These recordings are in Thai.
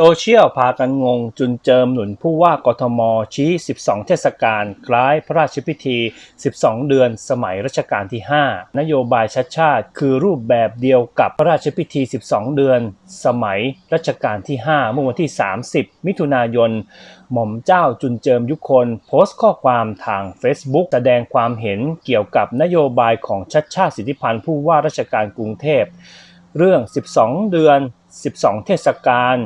โซเชียลพากันงงจุนเจิมหนุนผู้ว่ากทมชี้ 12 เทศกาลคล้ายพระราชพิธี 12 เดือนสมัยรัชกาลที่ 5 นโยบายชัดชาติ คือรูปแบบเดียวกับพระราชพิธี 12 เดือน สมัยรัชกาลที่ 5 เมื่อวันที่ 30 มิถุนายน หม่อมเจ้าจุนเจิมยุคน โพสต์ข้อความทาง Facebook แสดงความเห็นเกี่ยวกับนโยบายของชัดชาติสิทธิพันธ์ผู้ว่าราชการกรุงเทพ เรื่อง 12 เดือน 12 เทศกาล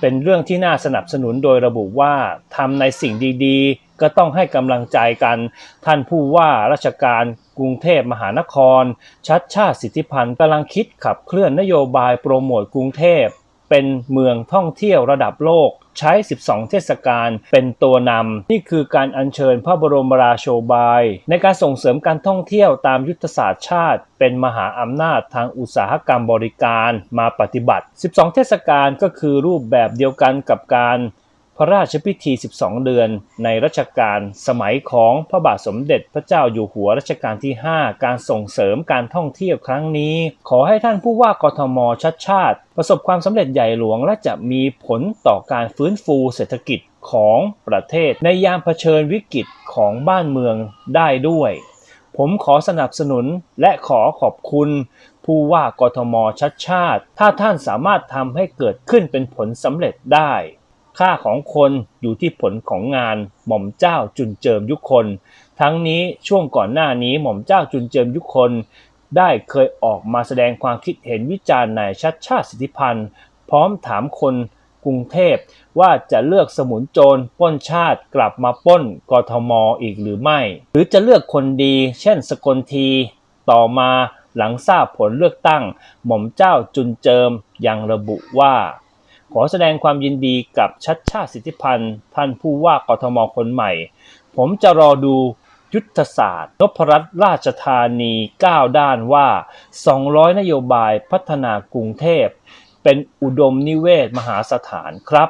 เป็นเรื่องที่น่าสนับสนุนโดยระบุว่าทำในสิ่งดีๆ ก็ต้องให้กำลังใจกัน ท่านผู้ว่าราชการกรุงเทพมหานคร ชัดชาติสิทธิพันธ์กำลังคิดขับเคลื่อนนโยบายโปรโมทกรุงเทพ เป็นเมืองท่องเที่ยวระดับโลก ใช้ 12 เทศกาลเป็นตัวนำนี่คือการอัญเชิญพระบรมราโชบาย ในการส่งเสริมการท่องเที่ยวตามยุทธศาสตร์ชาติ เป็นมหาอำนาจทางอุตสาหกรรมบริการมาปฏิบัติ 12 เทศกาลก็คือรูปแบบเดียวกันกับการ พระราชพิธี 12 เดือน ในรัชกาลสมัยของพระบาทสมเด็จพระเจ้าอยู่หัวรัชกาลที่ 5 การส่งเสริมการท่องเที่ยวครั้งนี้ ขอให้ท่านผู้ว่ากทมชัดชาติ ประสบความสำเร็จใหญ่หลวงและจะมีผลต่อการฟื้นฟูเศรษฐกิจของประเทศ ในยามเผชิญวิกฤตของบ้านเมืองได้ด้วย ผมขอสนับสนุนและขอขอบคุณผู้ว่ากทมชัดชาติ ถ้าท่านสามารถทำให้เกิดขึ้นเป็นผลสำเร็จได้ ค่าของคนอยู่ที่ผลของงานหม่อมเจ้าจุนเจิมยุคนทั้งนี้ช่วงก่อนหน้านี้หม่อมเจ้าจุนเจิมยุคนได้เคยออกมาแสดงความคิดเห็นวิจารณ์นายชัดชาติสิทธิพันธ์ พร้อมถามคนกรุงเทพว่าจะเลือกสมุนโจรป้นชาติกลับมาป้นกทมอีกหรือไม่ หรือจะเลือกคนดี เช่นสกลที ต่อมาหลังทราบผลเลือกตั้ง หม่อมเจ้าจุนเจิมยังระบุว่า ขอแสดงความยินดีกับชัดชาติสิทธิพันธ์ท่านผู้ว่ากทมคนใหม่ ผมจะรอดูยุทธศาสตร์นพรัตนราชธานี 9 ด้านว่า 200 นโยบายพัฒนากรุงเทพ เป็นอุดมนิเวศมหาสถานครับ